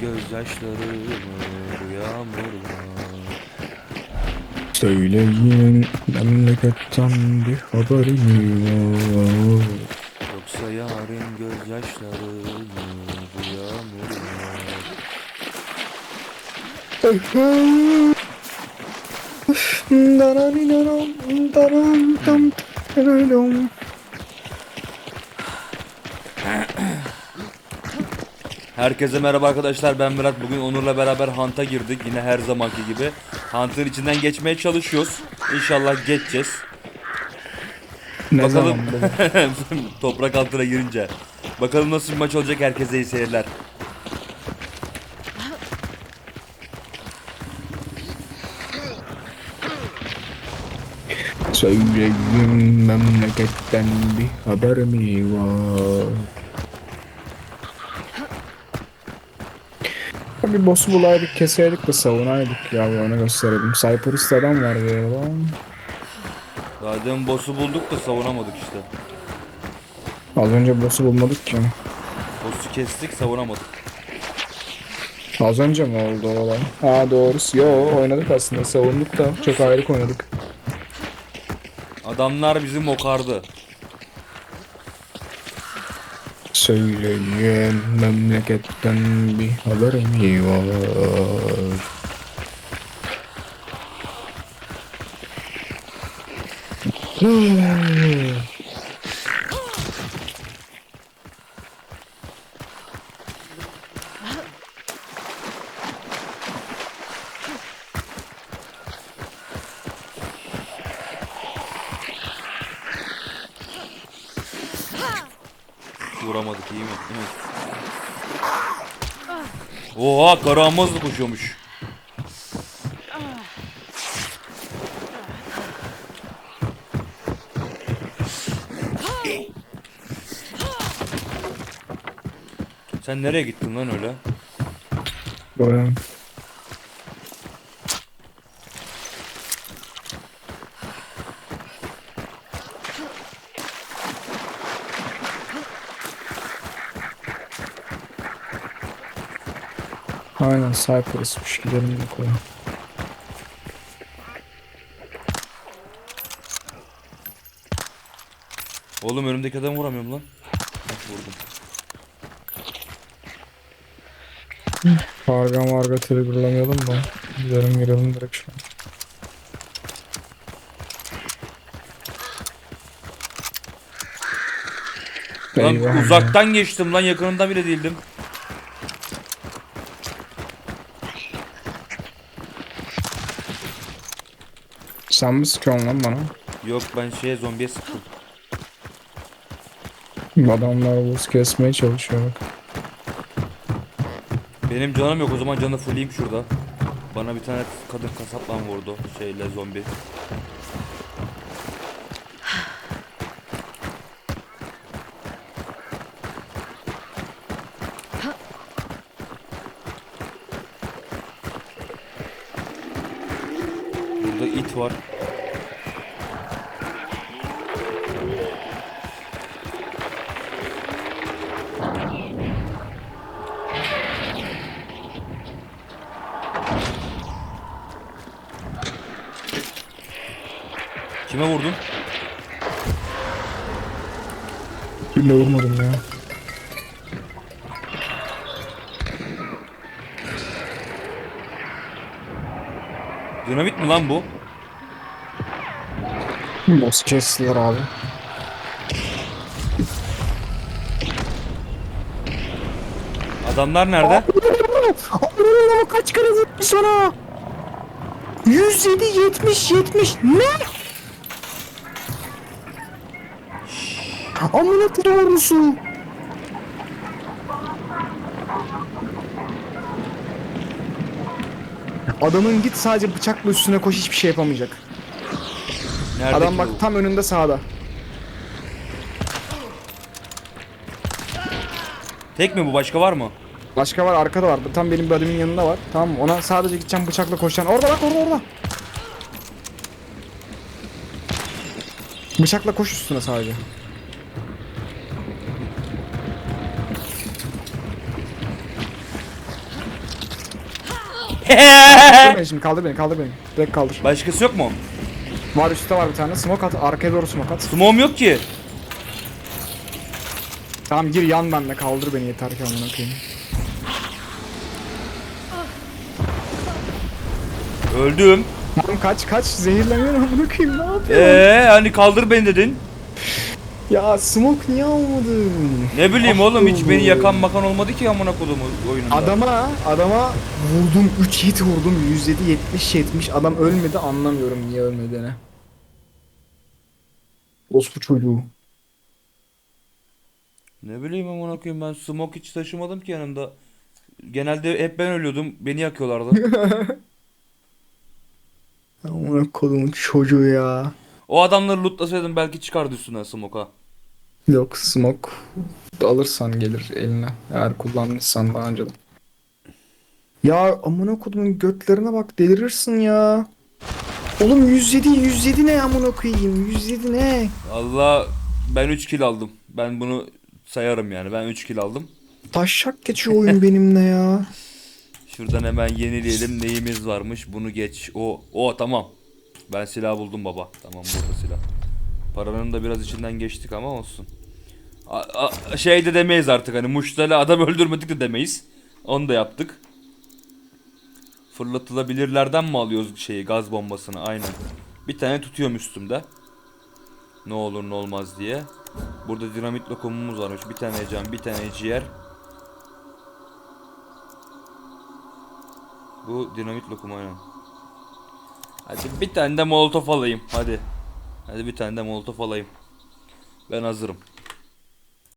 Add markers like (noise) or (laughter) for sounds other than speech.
gözyaşlarımı bu yağmurlar. Söyleyin memleketten bir haberim var. Yoksa yarın gözyaşlarımı bu yağmurlar Herkese merhaba arkadaşlar ben Murat. Bugün Onur'la beraber Hunt'a girdik. Yine her zamanki gibi. Hunt'ın içinden geçmeye çalışıyoruz. İnşallah geçeceğiz. Ne Bakalım. (laughs) Toprak altına girince. Bakalım nasıl bir maç olacak. Herkese iyi seyirler. Söyleyin memleketten bir haber mi var? Bir boss'u bulaydık keseydik de savunaydık ya onu gösterelim. Cyprus adam var bir arada. Daha demin boss'u bulduk da savunamadık işte Az önce boss'u bulmadık ki. Boss'u kestik savunamadık Az önce mi oldu o olay? Ha doğrusu. Yo oynadık aslında savunduk da çok ayrık oynadık. Adamlar bizi mokardı Söyleyin memleketten bir haber mi var? Vuramadık iyi mi? İyi? Oha karahamazlı koşuyormuş Sen nereye gittin lan öyle? Böyle. Aynen Cyprus'muş gidelim bakalım. Oğlum önümdeki adamı vuramıyorum lan. Bak vurdum. Karga marga triggerlamayalım da. Gidelim girelim direkt şu an. Lan Eyvah. uzaktan geçtim lan yakınından bile değildim. Sen mi sıkıyorsun lan bana? Yok ben şeye zombiye sıktım. Adamlar buz kesmeye çalışıyor bak. Benim canım yok o zaman canı fulleyim şurada. Bana bir tane kadın kasapla vurdu şeyle zombi. İt var. Kime vurdun? Kimle vurmadım ya. Dinamit mi lan bu? Boss kestiler abi. Adamlar nerede? Allah'ım kaç kere vurdu sana? 107 70 70 ne? Amına koyuyorsun. Adamın git sadece bıçakla üstüne koş hiçbir şey yapamayacak. Nerede Adam bak bu? tam önünde sağda. Tek mi bu başka var mı? Başka var arkada var. Tam benim adamın yanında var. Tamam mı? Ona sadece gideceğim bıçakla koşacaksın. Orada bak orada orada. Bıçakla koş üstüne sadece. (laughs) Kaldır beni şimdi kaldır beni kaldır beni. Direkt kaldır. Başkası yok mu? Var üstte var bir tane. Smoke at. Arkaya doğru smoke at. Smoke'um yok ki. Tamam gir yan benle kaldır beni yeter ki amına koyayım. Öldüm. Oğlum kaç kaç zehirleniyorum amına koyayım ne yapıyorsun? Eee hani kaldır beni dedin. Ya smoke niye almadın? Ne bileyim Ah oğlum hiç beni yakan makan olmadı ki amına kodumu oyununda. Adama adama vurdum 3 hit vurdum 107 70 70 adam ölmedi anlamıyorum niye ölmediğini. Ospu çocuğu. Ne bileyim amına koyayım ben smoke hiç taşımadım ki yanımda. Genelde hep ben ölüyordum. Beni yakıyorlardı. (laughs) Amına kodumun çocuğu ya. o adamları lootlasaydım belki çıkardı üstüne smoke'a. Yok smoke alırsan gelir eline. Eğer kullanmışsan daha önceden. Ya amına kodumun götlerine bak delirirsin ya. Oğlum 107 107 ne amına koyayım 107 ne? Allah ben 3 kill aldım. Ben bunu sayarım yani. Ben 3 kill aldım. Taşak geçiyor oyun benimle ya. (laughs) Şuradan hemen yenileyelim. Neyimiz varmış? Bunu geç. O o tamam. Ben silah buldum baba. Tamam burada silah. Paranın da biraz içinden geçtik ama olsun. A, a- şey de demeyiz artık hani muştayla adam (laughs) öldürmedik de demeyiz. Onu da yaptık. Fırlatılabilirlerden mi alıyoruz şeyi gaz bombasını aynen. Bir tane tutuyorum üstümde. Ne olur ne olmaz diye. Burada dinamit lokumumuz varmış. Bir tane can, bir tane ciğer. Bu dinamit lokumu aynen. Hadi bir tane de molotof alayım. Hadi. Hadi bir tane de molotof alayım. Ben hazırım.